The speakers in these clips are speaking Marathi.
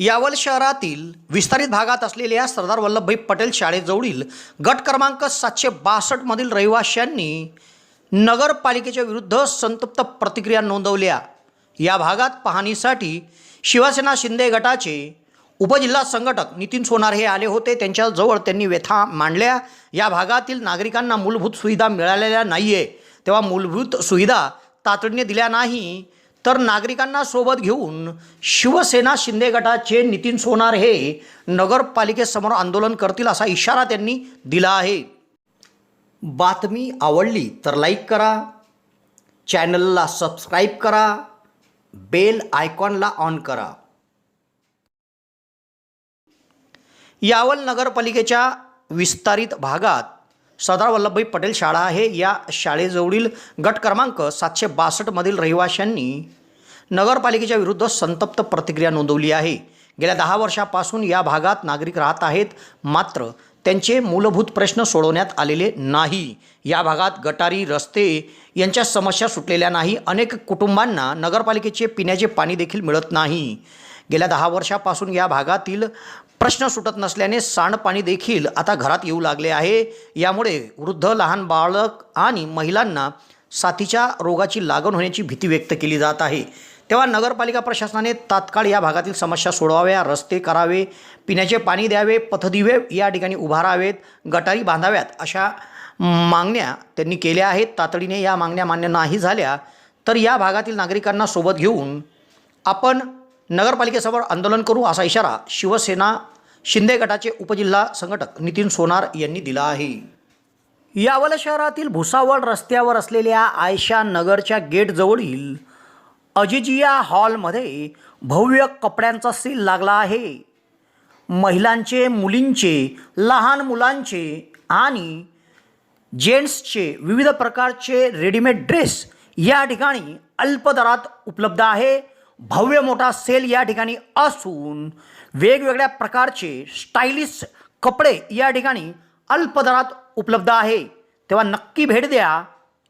यावल शहरातील विस्तारित भागात असलेल्या सरदार वल्लभभाई पटेल शाळेजवळील गट क्रमांक सातशे बासष्टमधील रहिवाशांनी नगरपालिकेच्या विरुद्ध संतप्त प्रतिक्रिया नोंदवल्या. या भागात पाहणीसाठी शिवसेना शिंदे गटाचे उपजिल्हा संघटक नितीन सोनार हे आले होते. त्यांच्याजवळ त्यांनी व्यथा मांडल्या. या भागातील नागरिकांना मूलभूत सुविधा मिळालेल्या नाही आहे तेव्हा मूलभूत सुविधा तातडीने दिल्या नाही. तर नागरिकांना सोबत घेऊन शिवसेना शिंदे गटाचे नितीन सोनार हे नगरपालिकेसमोर आंदोलन करतील असा इशारा त्यांनी दिला आहे. बातमी आवडली तर लाईक करा चॅनलला सबस्क्राईब करा बेल आयकॉनला ऑन करा. यावल नगरपालिकेच्या विस्तारित भागात सरदार वल्लभभाई पटेल शाळा आहे. या शाळेजवळील गट क्रमांक सातशे बासष्टमधील रहिवाशांनी नगरपालिकेच्या विरुद्ध संतप्त प्रतिक्रिया नोंदवली आहे. गेल्या दहा वर्षापासून या भागात नागरिक राहत आहेत. मात्र त्यांचे मूलभूत प्रश्न सोडवण्यात आलेले नाही. या भागात गटारी रस्ते यांच्या समस्या सुटलेल्या नाही. अनेक कुटुंबांना नगरपालिकेचे पिण्याचे पाणी देखील मिळत नाही. गेल्या दहा वर्षापासून या भागातील प्रश्न सुटत नसल्याने सांडपाणी देखील आता घरात येऊ लागले आहे. यामुळे वृद्ध लहान बाळक आणि महिलांना साथीच्या रोगाची लागण होण्याची भीती व्यक्त केली जात आहे. तेव्हा नगरपालिका प्रशासनाने तात्काळ या भागातील समस्या सोडवाव्या रस्ते करावे पिण्याचे पाणी द्यावे पथदिवे या ठिकाणी उभारावेत गटारी बांधाव्यात अशा मागण्या त्यांनी केल्या आहेत. तातडीने या मागण्या मान्य नाही झाल्या तर या भागातील नागरिकांना सोबत घेऊन आपण नगरपालिकेसमोर आंदोलन करू असा इशारा शिवसेना शिंदे गटाचे उपजिल्हा संघटक नितीन सोनार यांनी दिला आहे. यावल शहरातील भुसावळ रस्त्यावर असलेल्या आयशा नगरच्या गेटजवळील अजिजिया हॉलमध्ये भव्य कपड्यांचा सेल लागला आहे. महिलांचे मुलींचे लहान मुलांचे आणि जेंट्सचे विविध प्रकारचे रेडीमेड ड्रेस या ठिकाणी अल्प दरात उपलब्ध आहे. भव्य मोठा सेल या ठिकाणी असून वेगवेगळ्या प्रकारचे स्टायलिश कपडे या ठिकाणी अल्प दरात उपलब्ध आहे. तेव्हा नक्की भेट द्या.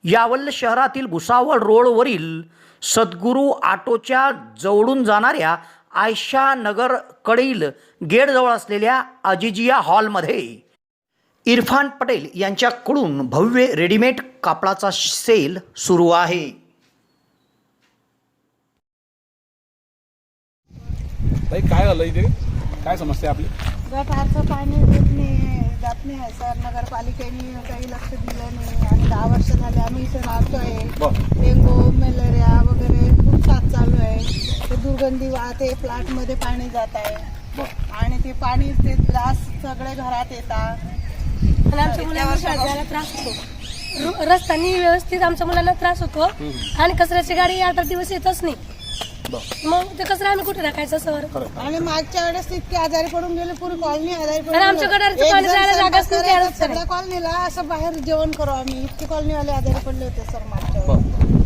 यावल शहरातील भुसावळ रोडवरील सद्गुरू ऑटोच्या जवळून जाणाऱ्या आयशा नगरकडील गेटजवळ असलेल्या अजिजिया हॉलमध्ये इरफान पटेल यांच्याकडून भव्य रेडीमेड कापडाचा सेल सुरू आहे. ताई काय झालं इथे? काय समस्या आपली? गटारचं पाणी येत नाही जात नाही आहे सर. नगरपालिकेने काही लक्ष दिलं नाही. आणि दहा वर्ष झाले आम्ही इथे राहतोय. बर. डेंगू मलेरिया वगैरे खूप साथ चालू आहे ते दुर्गंधी वाहते फ्लॅटमध्ये पाणी जात आहे. आणि ते पाणी ते ग्लास सगळे घरात येतात. आणि आमच्या मुलांना त्रास होतो. व्यवस्थित आमच्या मुलांना त्रास होतो. आणि कचऱ्याची गाडी आठ दिवस येतच नाही. मग ते कचरा आम्ही कुठे टाकायचं सर? आणि मागच्या वेळेस इतके आजारी पडून गेले पुरी कॉलनी आजारी पडून आणि आमच्या गेली. गटारचं एक पाणी जण जायला स्वयंपाक जागाच नाही, करायचा, त्यावेळेस सगळ्या कॉलनीला असं बाहेर जेवण करू आम्ही. इतके कॉलनीवाले आजारी पडले होते सर मागच्या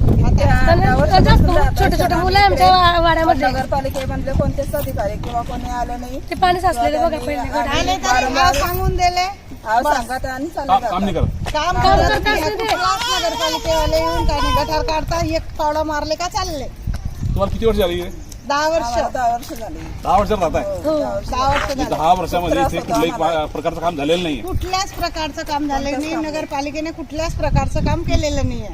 छोटे छोटे मुलं आमच्या वा- वाड्यामध्ये नगरपालिकेमधले कोणतेच अधिकारी किंवा कोणी आले नाही? ते पाणी साचलेले बघा पहिले गटार. आले तरी नाव सांगून दिले. आव सांगत आणि चालले काम काम करत काम काम करत करतात नाही. नगरपालिकेवाले येऊन काय नाही गटार काढता एक पावडा मारले का चालले. तुम्हाला किती वर्ष झाली? दहा वर्ष. आम्हाला दहा वर्ष झाली. दहा वर्षात राहताय दहा वर्ष झाले. दहा वर्षामध्ये इथे कुठल्याही पा- प्रकारचं काम झालेलं नाही कुठल्याच प्रकारचं काम झालं नाही. नगरपालिकेने कुठल्याच प्रकारचं काम केलेलं नाहीये.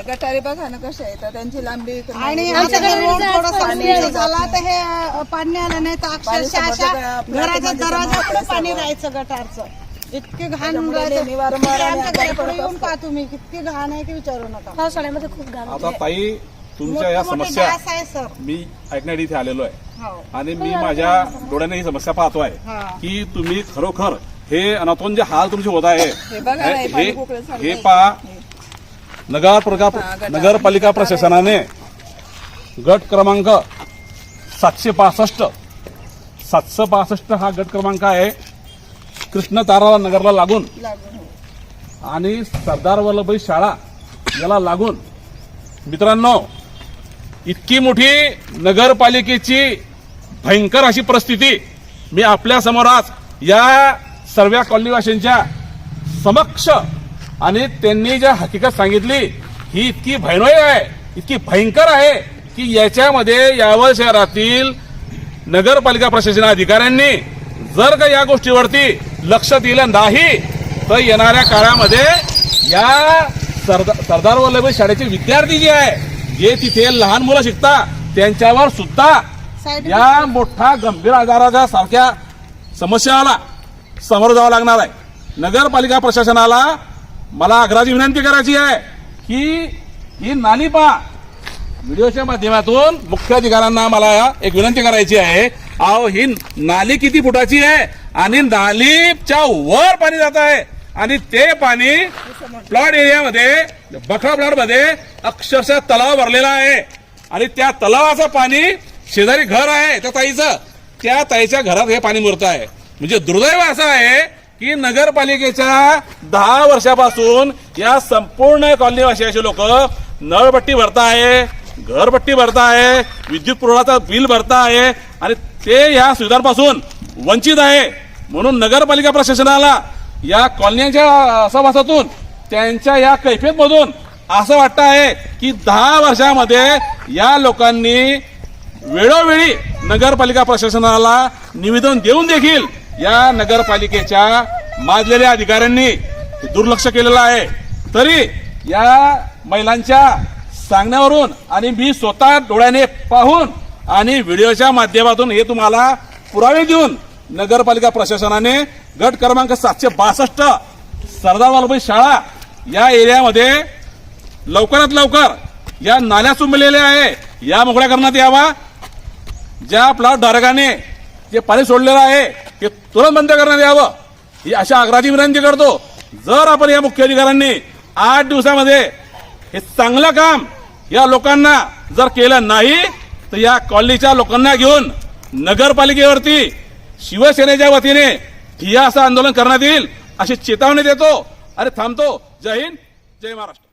गटारी बघा ना कशा आहेत त्यांची लांबी आणि हे रोड थोडासा पाणी झाला तर हे अ, पाणी आलं नाही तर अक्षरशः अशा पाणी घराच्या जमा दरवाजाकडे होतं पाणी सर्व. राहायचं गटारचं इतके घाण त्याच्यामुळे राहायचं. नेहमी वारंवार इतके आम्ही आमच्या आजारी घरापुढे पडत येऊन असतो. पहा तुम्ही कितकी घाण आहे की विचारू नका पावसाळ्यामध्ये खूप घाण आता ताई तुमच्या या समस्या डास आहे सर मी ऐकण्यासाठी इथे आलेलो आहे हो आणि मी माझ्या डोळ्याने ही समस्या पाहतोय हा. की तुम्ही खरोखर हे अनाथोन जे हाल तुमचे होत आहे हे बघा ना, हे हे पाणी हे. पहा नगर. नगरपालिका प्रशासनाने गट क्रमांक सातशे पासष्ट सातशे पासष्ट हा गट क्रमांक आहे कृष्ण तारा नगरला लागून. आणि सरदार वल्लभभाई शाळा याला लागून मित्रांनो इतकी मोठी नगरपालिकेची भयंकर अशी परिस्थिती मी आपल्यासमोर आज या सर्व कॉलनीवासींच्या समक्ष आणि त्यांनी ज्या हकीकत सांगितली ही इतकी भयानक आहे इतकी भयंकर आहे की याच्यामध्ये यावल शहरातील नगरपालिका प्रशासन अधिकाऱ्यांनी जर का या गोष्टीवरती लक्ष दिलं नाही तर येणाऱ्या काळामध्ये या सरदार सरदार वल्लभभाई शाळेचे विद्यार्थी जे आहे जे तिथे लहान मुलं शिकतात त्यांच्यावर सुद्धा या मोठा गंभीर आजाराच्या सारख्या समस्याला समोर जावं लागणार आहे. नगरपालिका प्रशासनाला मला आग्रहाची विनंती करायची आहे की ही नाली पहा व्हिडिओच्या माध्यमातून मुख्य अधिकाऱ्यांना मला एक विनंती करायची आहे. अहो ही नाली किती फुटाची आहे? आणि नालीच्या वर पाणी जात आहे. आणि ते पाणी प्लॉट एरियामध्ये बखरा प्लॉटमध्ये अक्षरशः तलाव भरलेला आहे. आणि त्या तलावाचं पाणी शेजारी घर आहे त्या ताईचं. त्या ताईच्या घरात हे पाणी मुरत आहे. म्हणजे दुर्दैव असं आहे की नगरपालिकेच्या दहा वर्षापासून या संपूर्ण कॉलनीवासियाचे लोक नळपट्टी भरताय घरपट्टी भरताय विद्युत पुरवठ्याचा बिल भरताय आणि ते या सुविधांपासून वंचित आहे. म्हणून नगरपालिका प्रशासनाला या कॉलनीच्या सभासातून त्यांच्या या कैफेतमधून असं वाटतं आहे की दहा वर्षामध्ये या लोकांनी वेळोवेळी नगरपालिका प्रशासनाला निवेदन देऊन देखील या नगरपालिकेच्या माजलेल्या अधिकाऱ्यांनी दुर्लक्ष केलेलं आहे. तरी या महिलांच्या सांगण्यावरून आणि मी स्वतः डोळ्याने पाहून आणि व्हिडिओच्या माध्यमातून हे तुम्हाला पुरावे देऊन नगरपालिका प्रशासनाने गट क्रमांक सातशे बासष्ट सरदार वल्लभभाई शाळा या एरियामध्ये लवकरात लवकर या नाल्या चुंबलेल्या आहे. या मोकळ्या करण्यात यावा. ज्या प्लॉट धारकाने जे पाणी सोडलेलं आहे ते तुरंत बंद करण्यात यावं. ही अशा आग्राची विनंती करतो. जर आपण या मुख्य अधिकाऱ्यांनी आठ दिवसामध्ये हे चांगलं काम या लोकांना जर केलं नाही तर या कॉलनीच्या लोकांना घेऊन नगरपालिकेवरती शिवसेनेच्या वतीने ठिया असं आंदोलन करण्यात येईल अशी चेतावणी देतो. अरे थांबतो. जय हिंद. जय महाराष्ट्र.